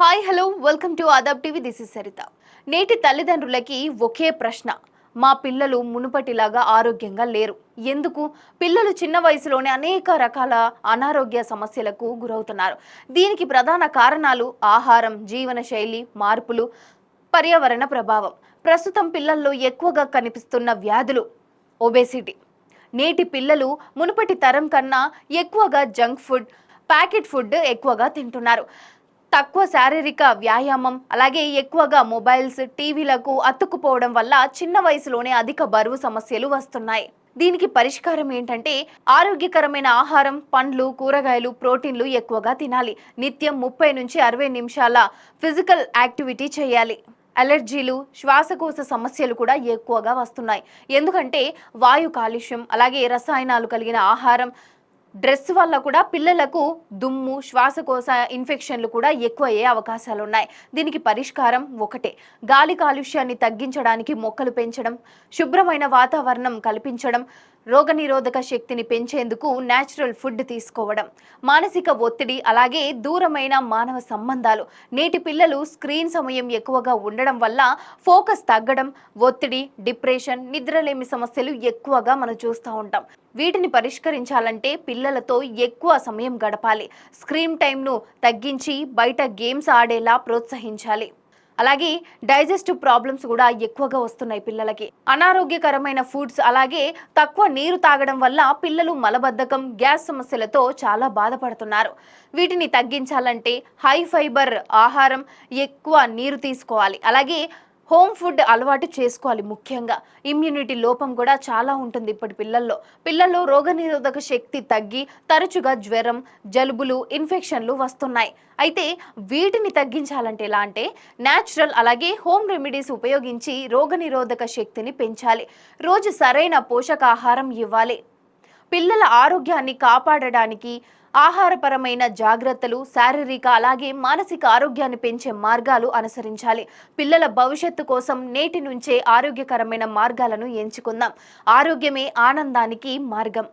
Hi hello welcome to Aadab TV. This is Sarita. నేటి తల్లిదండ్రులకి ఒకే ప్రశ్న. మా పిల్లలు మునుపటిలాగా ఆరోగ్యంగా లేరు. ఎందుకు? పిల్లలు చిన్న వయసులోనే అనేక రకాల అనారోగ్య సమస్యలకు గురవుతున్నారు. దీనికి ప్రధాన కారణాలు ఆహారం జీవనశైలి మార్పులు పర్యావరణ ప్రభావం. ప్రస్తుతం పిల్లల్లో ఎక్కువగా కనిపిస్తున్న వ్యాధులు ఒబేసిటీ. నేటి పిల్లలు మునుపటి తరం కన్నా ఎక్కువగా జంక్ ఫుడ్ ప్యాకెట్ ఫుడ్ ఎక్కువగా తింటున్నారు. తక్కువ శారీరక వ్యాయామం అలాగే ఎక్కువగా మొబైల్స్ టీవీలకు అతుక్కుపోవడం వల్ల చిన్న వయసులోనే అధిక బరువు సమస్యలు వస్తున్నాయి. దీనికి పరిష్కారం ఏంటంటే ఆరోగ్యకరమైన ఆహారం పండ్లు కూరగాయలు ప్రోటీన్లు ఎక్కువగా తినాలి. నిత్యం ముప్పై నుంచి అరవై నిమిషాల ఫిజికల్ యాక్టివిటీ చేయాలి. అలర్జీలు శ్వాసకోశ సమస్యలు కూడా ఎక్కువగా వస్తున్నాయి. ఎందుకంటే వాయు కాలుష్యం అలాగే రసాయనాలు కలిగిన ఆహారం డ్రెస్ వల్ల కూడా పిల్లలకు దుమ్ము శ్వాసకోశ ఇన్ఫెక్షన్లు కూడా ఎక్కువ అయ్యే అవకాశాలు ఉన్నాయి దీనికి పరిష్కారం ఒకటే. గాలి కాలుష్యాన్ని తగ్గించడానికి మొక్కలు పెంచడం శుభ్రమైన వాతావరణం కల్పించడం రోగనిరోధక శక్తిని పెంచేందుకు నేచురల్ ఫుడ్ తీసుకోవడం మానసిక ఒత్తిడి అలాగే దూరమైన మానవ సంబంధాలు. నేటి పిల్లలు స్క్రీన్ సమయం ఎక్కువగా ఉండడం వల్ల ఫోకస్ తగ్గడం ఒత్తిడి డిప్రెషన్ నిద్రలేమి సమస్యలు ఎక్కువగా మనం చూస్తూ ఉంటాం. వీటిని పరిష్కరించాలంటే పిల్లలతో ఎక్కువ సమయం గడపాలి. స్క్రీన్ టైంను తగ్గించి బయట గేమ్స్ ఆడేలా ప్రోత్సహించాలి. అలాగే డైజెస్టివ్ ప్రాబ్లమ్స్ కూడా ఎక్కువగా వస్తున్నాయి పిల్లలకి. అనారోగ్యకరమైన ఫుడ్స్ అలాగే తక్కువ నీరు తాగడం వల్ల పిల్లలు మలబద్ధకం గ్యాస్ సమస్యలతో చాలా బాధపడుతున్నారు. వీటిని తగ్గించాలంటే హై ఫైబర్ ఆహారం ఎక్కువ నీరు తీసుకోవాలి. అలాగే హోమ్ ఫుడ్ అలవాటు చేసుకోవాలి ముఖ్యంగా. ఇమ్యూనిటీ లోపం కూడా చాలా ఉంటుంది ఇప్పటి పిల్లల్లో. పిల్లల్లో రోగనిరోధక శక్తి తగ్గి తరచుగా జ్వరం జలుబులు ఇన్ఫెక్షన్లు వస్తున్నాయి. అయితే వీటిని తగ్గించాలంటే ఎలా అంటే న్యాచురల్ అలాగే హోమ్ రెమెడీస్ ఉపయోగించి రోగనిరోధక శక్తిని పెంచాలి. రోజు సరైన పోషకాహారం ఇవ్వాలి. పిల్లల ఆరోగ్యాన్ని కాపాడడానికి ఆహారపరమైన జాగ్రత్తలు శారీరక అలాగే మానసిక ఆరోగ్యాన్ని పెంచే మార్గాలు అనుసరించాలి. పిల్లల భవిష్యత్తు కోసం నేటి నుంచే ఆరోగ్యకరమైన మార్గాలను ఎంచుకుందాం. ఆరోగ్యమే ఆనందానికి మార్గం.